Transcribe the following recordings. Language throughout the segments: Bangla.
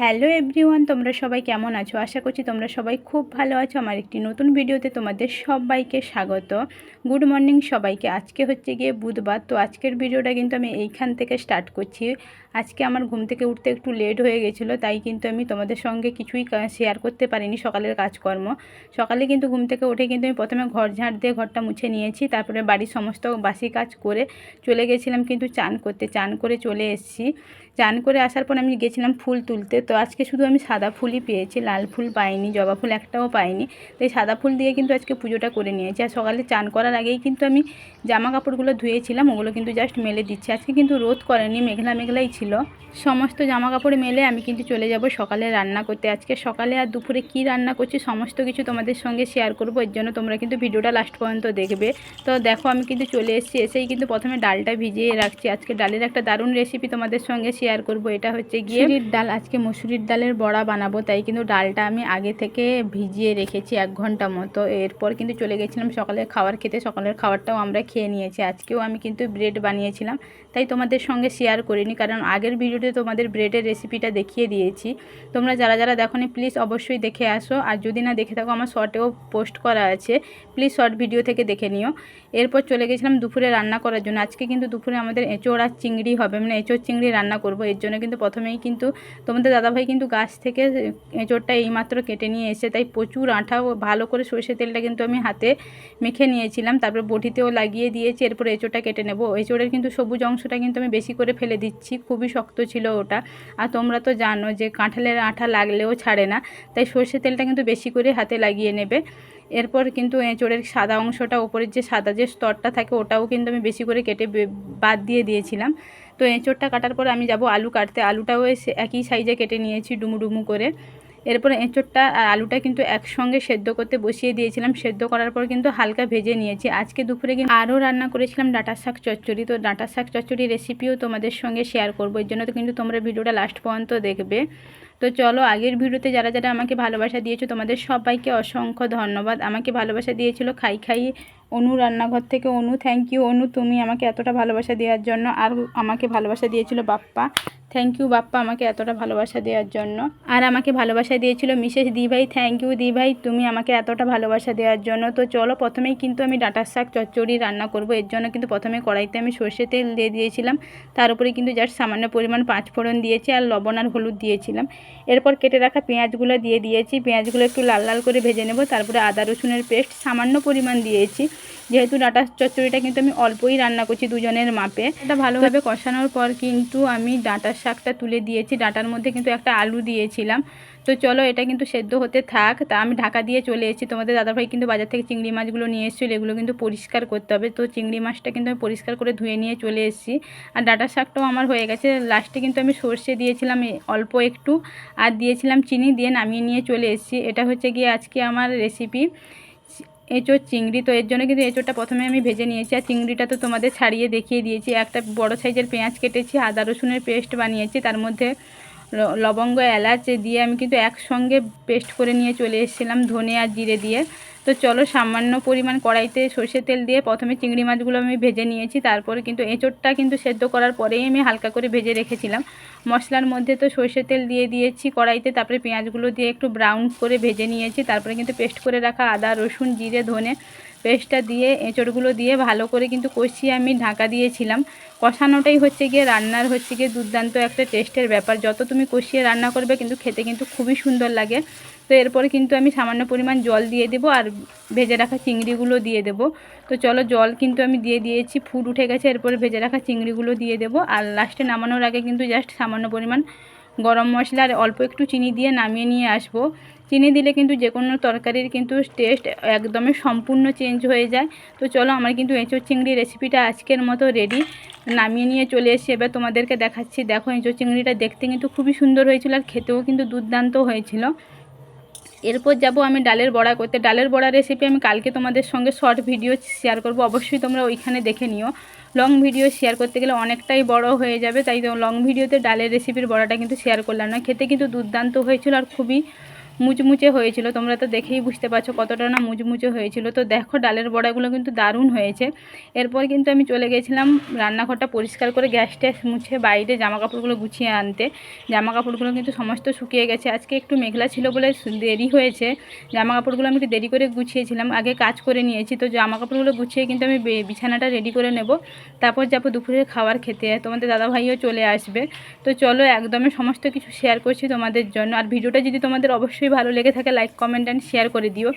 হ্যালো এভরিওয়ান, তোমরা সবাই কেমন আছো? আশা করছি তোমরা সবাই খুব ভালো আছো। আমার একটি নতুন ভিডিওতে তোমাদের সবাইকে স্বাগত। গুড মর্নিং সবাইকে। আজকে হচ্ছে গিয়ে বুধবার। তো আজকের ভিডিওটা কিন্তু আমি এইখান থেকে স্টার্ট করছি। আজকে আমার ঘুম থেকে উঠতে একটু লেট হয়ে গেছিল, তাই কিন্তু আমি তোমাদের সঙ্গে কিছুই শেয়ার করতে পারিনি সকালের কাজকর্ম। সকালে কিন্তু ঘুম থেকে উঠে কিন্তু আমি প্রথমে ঘর ঝাঁট দিয়ে ঘরটা মুছে নিয়েছি, তারপরে বাড়ির সমস্ত বাসি কাজ করে চলে গেছিলাম কিন্তু চান করতে, চান করে চলে এসেছি। চান করে আসার পর আমি গেছিলাম ফুল তুলতে, তো আজকে শুধু আমি সাদা ফুলই পেয়েছি, লাল ফুল পাইনি, জবা ফুল একটাও পাইনি, তাই সাদা ফুল দিয়ে কিন্তু আজকে পুজোটা করে নিয়েছি। আর সকালে চান করার আগেই কিন্তু আমি জামা কাপড়গুলো ধুয়েছিলাম, ওগুলো কিন্তু জাস্ট মেলে দিচ্ছি। আজকে কিন্তু রোদ করেনি, মেঘলা মেঘলাই ছিল। সমস্ত জামা কাপড় মেলে আমি কিন্তু চলে যাব সকালে রান্না করতে। আজকে সকালে আর দুপুরে কি রান্না করছি সমস্ত কিছু তোমাদের সঙ্গে শেয়ার করব। এর জন্য তোমরা কিন্তু ভিডিওটা লাস্ট পর্যন্ত দেখবে। তো দেখো, আমি কিন্তু চলে এসেছি। এসেই কিন্তু প্রথমে ডালটা ভিজিয়ে রাখছি। আজকে ডালের একটা দারুণ রেসিপি তোমাদের সঙ্গে শেয়ার করব। এটা হচ্ছে গিয়ে ডাল। আজকে মসুরির ডালের বড়া বানাবো, তাই কিন্তু ডালটা আমি আগে থেকে ভিজিয়ে রেখেছি এক ঘণ্টা মতো। এরপর কিন্তু চলে গেছিলাম সকালের খাবার খেতে। সকালের খাবারটাও আমরা খেয়ে নিয়েছি। আজকেও আমি কিন্তু ব্রেড বানিয়েছিলাম, তাই তোমাদের সঙ্গে শেয়ার করিনি। কারণ আগের ভিডিওতে তোমাদের ব্রেডের রেসিপিটা দেখিয়ে দিয়েছি। তোমরা যারা যারা দেখো প্লিজ অবশ্যই দেখে আসো। আর যদি না দেখে থাকো, আমার শর্টেও পোস্ট করা আছে। প্লিজ শর্ট ভিডিও থেকে দেখে নিও। এরপর চলে গেছিলাম দুপুরে রান্না করার জন্য। আজকে কিন্তু দুপুরে আমাদের এঁচোড় আর চিংড়ি হবে। মানে এঁচোড় চিংড়ি রান্না করব। এর জন্য কিন্তু প্রথমেই কিন্তু তোমাদের দাদাভাই কিন্তু গাছ থেকে এঁচোড়টা এইমাত্র কেটে নিয়ে এসে, তাই প্রচুর আঠা ভালো করে সর্ষে তেলটা কিন্তু আমি হাতে মেখে নিয়েছিলাম। তারপর বটিতেও লাগিয়ে দিয়েছি। এরপর এঁচোড়টা কেটে নেব। এঁচোড়ের কিন্তু সবুজ অংশটা কিন্তু আমি বেশি করে ফেলে দিচ্ছি। খুবই শক্ত ছিল ওটা। আর তোমরা তো জানো যে কাঁঠালের আঠা লাগলেও ছাড়ে না, তাই সর্ষে তেলটা কিন্তু বেশি করে হাতে লাগিয়ে নেবে। এরপর কিন্তু এঁচোড়ের সাদা অংশটা, ওপরের যে সাদা যে স্তরটা থাকে ওটাও কিন্তু আমি বেশি করে কেটে বাদ দিয়ে দিয়েছিলাম। তো এঁচোড়টা কাটার পর আমি যাব আলু কাটতে। আলুটাও একই সাইজে কেটে নিয়েছি ডুমু ডুমু করে। এরপর এঁচোড়টা আর আলুটা কিন্তু একসঙ্গে সেদ্ধ করতে বসিয়ে দিয়েছিলাম। সেদ্ধ করার পর কিন্তু হালকা ভেজে নিয়েছি। আজকে দুপুরে কিন্তু আরও রান্না করেছিলাম ডাটা শাক চচ্চড়ি। তো ডাটা শাক চচ্চড়ি রেসিপিও তোমাদের সঙ্গে শেয়ার করব। এর জন্য তো কিন্তু তোমরা ভিডিওটা লাস্ট পর্যন্ত দেখবে। তো চলো, আগের ভিডিওতে যারা যারা আমাকে ভালোবাসা দিয়েছ, তোমাদের সবাইকে অসংখ্য ধন্যবাদ। আমাকে ভালোবাসা দিয়েছিল খাই খাই অনু রান্নাঘর থেকে। অনু থ্যাংক ইউ অনু, তুমি আমাকে এতটা ভালোবাসা দেওয়ার জন্য। আর আমাকে ভালোবাসা দিয়েছিল বাপ্পা। থ্যাংক ইউ বাপ্পা, আমাকে এতটা ভালোবাসা দেওয়ার জন্য। আর আমাকে ভালোবাসা দিয়েছিল মিসেস দিভাই। থ্যাংক ইউ দিভাই, তুমি আমাকে এতটা ভালোবাসা দেওয়ার জন্য। তো চলো, প্রথমেই কিন্তু আমি ডাটার শাক, চচ্চড়ি রান্না করব। এর জন্য কিন্তু প্রথমে কড়াইতে আমি সর্ষে তেল দিয়ে দিয়েছিলাম। তার উপরে কিন্তু জাস্ট সামান্য পরিমাণ পাঁচ ফোড়ন দিয়েছি আর লবণ আর হলুদ দিয়েছিলাম। এরপর কেটে রাখা পেঁয়াজগুলো দিয়ে দিয়েছি। পেঁয়াজগুলো একটু লাল লাল করে ভেজে নেব। তারপরে আদা, রসুনের পেস্ট সামান্য পরিমাণ দিয়েছি। যেহেতু ডাটা চচ্চড়িটা কিন্তু আমি অল্পই রান্না করছি দুজনের মাপে। এটা ভালোভাবে কষানোর পর কিন্তু আমি ডাঁটার শাকটা তুলে দিয়েছি, ডাঁটার মধ্যে কিন্তু একটা আলু দিয়েছিলাম। তো চলো এটা কিন্তু সেদ্ধ হতে থাক। তা আমি ঢাকা দিয়ে চলে এসেছি। তোমাদের দাদাভাই কিন্তু বাজার থেকে চিংড়ি মাছগুলো নিয়ে এসেছিল, এগুলো কিন্তু পরিষ্কার করতে হবে। তো চিংড়ি মাছটা কিন্তু আমি পরিষ্কার করে ধুয়ে নিয়ে চলে এসেছি। আর ডাটার শাকটাও আমার হয়ে গেছে। লাস্টে কিন্তু আমি সর্ষে দিয়েছিলাম অল্প একটু। আর দিয়েছিলাম চিনি, দিয়ে নামিয়ে নিয়ে চলে এসেছি। এটা হচ্ছে গিয়ে আজকে আমার রেসিপি এঁচোর চিংড়ি, তো এর জন্য কিন্তু এঁচোরটা প্রথমে আমি ভেজে নিয়েছি। আর চিংড়িটা তো তোমাদের ছাড়িয়ে দেখিয়ে দিয়েছি। একটা বড় সাইজের পেঁয়াজ কেটেছি, আদা রসুনের পেস্ট বানিয়েছি, তার মধ্যে লবঙ্গ, এলাচ দিয়ে আমি কিন্তু একসঙ্গে পেস্ট করে নিয়ে চলে এসেছিলাম ধনে আর জিরে দিয়ে। তো চলো সামান্য পরিমাণ কড়াইতে সর্ষের তেল দিয়ে প্রথমে চিংড়ি মাছগুলো আমি ভেজে নিয়েছি, তারপরে কিন্তু এঁচোড়টা কিন্তু সেদ্ধ করার পরেই আমি হালকা করে ভেজে রেখেছিলাম। মশলার মধ্যে তো সর্ষের তেল দিয়ে দিয়েছি কড়াইতে, তারপরে পেঁয়াজগুলো দিয়ে একটু ব্রাউন করে ভেজে নিয়েছি, তারপরে কিন্তু পেস্ট করে রাখা আদা, রসুন, জিরে, ধনে পেস্টটা দিয়ে, এঁচড়গুলো দিয়ে ভালো করে কিন্তু কষিয়ে আমি ঢাকা দিয়েছিলাম। কষানোটাই হচ্ছে গিয়ে রান্নার হচ্ছে গিয়ে দুর্দান্ত একটা টেস্টের ব্যাপার। যত তুমি কষিয়ে রান্না করবে কিন্তু খেতে কিন্তু খুবই সুন্দর লাগে। তো এরপরে কিন্তু আমি সামান্য পরিমাণ জল দিয়ে দেবো আর ভেজে রাখা চিংড়িগুলো দিয়ে দেবো। তো চলো জল কিন্তু আমি দিয়ে দিয়েছি, ফুট উঠে গেছে। এরপরে ভেজে রাখা চিংড়িগুলো দিয়ে দেবো। আর লাস্টে নামানোর আগে কিন্তু জাস্ট সামান্য পরিমাণ গরম মশলা আর অল্প একটু চিনি দিয়ে নামিয়ে নিয়ে আসব। চিনি দিলে কিন্তু যে কোনো তরকারির কিন্তু টেস্ট একদমই সম্পূর্ণ চেঞ্জ হয়ে যায়। তো চলো আমার কিন্তু এঁচোর চিংড়ি রেসিপিটা আজকের মতো রেডি নামিয়ে নিয়ে চলে এসে এবার তোমাদেরকে দেখাচ্ছি। দেখো এঁচোর চিংড়িটা দেখতে কিন্তু খুবই সুন্দর হয়েছিল আর খেতেও কিন্তু দুর্দান্ত হয়েছিল। এরপর যাব আমি ডালের বড়া করতে। ডালের বড়া রেসিপি আমি কালকে তোমাদের সঙ্গে শর্ট ভিডিও শেয়ার করব। অবশ্যই তোমরা ওইখানে দেখে নিও। লং ভিডিও শেয়ার করতে গেলে অনেকটাই বড় হয়ে যাবে, তাই লং ভিডিওতে ডালের রেসিপির বড়াটা কিন্তু শেয়ার করলাম না। খেতে কিন্তু দুর্দান্ত হয়েছিল আর খুবই মুচমুচে হয়েছিল। তোমরা তো দেখেই বুঝতে পারছ কতটা না মুচমুচে হয়েছিল। তো দেখো, ডালের বড়াগুলো কিন্তু দারুণ হয়েছে। এরপর কিন্তু আমি চলে গেছিলাম রান্নাঘরটা পরিষ্কার করে গ্যাস ট্যাস মুছে বাইরে জামা কাপড়গুলো গুছিয়ে আনতে। জামা কাপড়গুলো কিন্তু সমস্ত শুকিয়ে গেছে। আজকে একটু মেঘলা ছিল বলে দেরি হয়েছে। জামা কাপড়গুলো আমি একটু দেরি করে গুছিয়েছিলাম। আগে কাজ করে নিয়েছি। তো জামা কাপড়গুলো গুছিয়ে কিন্তু আমি বিছানাটা রেডি করে নেব। তারপর যাব দুপুরের খাবার খেতে। তোমাদের দাদাভাইও চলে আসবে। তো চলো একদমই সমস্ত কিছু শেয়ার করছি তোমাদের জন্য। আর ভিডিওটা যদি তোমাদের অবশ্যই ভালো লেগে থাকে লাইক কমেন্ট অ্যান্ড শেয়ার করে দিও।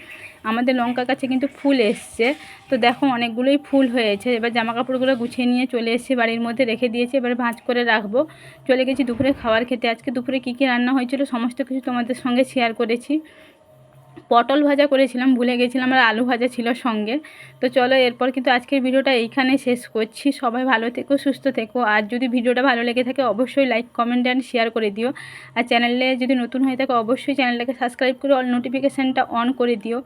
আমাদের লঙ্কা কাছে কিন্তু ফুল এসছে। তো দেখো অনেকগুলোই ফুল হয়েছে। এবার জামা কাপড়গুলো গুছিয়ে নিয়ে চলে এসেছি, বাড়ির মধ্যে রেখে দিয়েছে। এবার ভাঁজ করে রাখব। চলে গেছি দুপুরে খাবার খেতে। আজকে দুপুরে কী কী রান্না হয়েছিল, সমস্ত কিছু তোমাদের সঙ্গে শেয়ার করেছি। পটল ভাজা করেছিলাম, ভুলে গেছিলাম আর আলু ভাজা ছিল সঙ্গে। তো চলো এরপর কিন্তু আজকের ভিডিওটা এইখানে শেষ করছি। সবাই ভালো থেকো, সুস্থ থেকো। আর যদি ভিডিওটা ভালো লেগে থাকে, অবশ্যই লাইক কমেন্ট অ্যান্ড শেয়ার করে দিও। আর চ্যানেলে যদি নতুন হয়ে থাকে, অবশ্যই চ্যানেলটাকে সাবস্ক্রাইব করে অল নোটিফিকেশানটা অন করে দিও।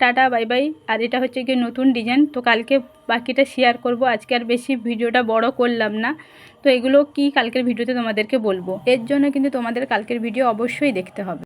টাটা বাই বাই আর এটা হচ্ছে গিয়ে নতুন ডিজাইন তো কালকে বাকিটা শেয়ার করব। আজকে আর বেশি ভিডিওটা বড় করলাম না। তো এগুলো কি কালকের ভিডিওতে তোমাদেরকে বলব? এর জন্য কিন্তু তোমাদের কালকের ভিডিও অবশ্যই দেখতে হবে।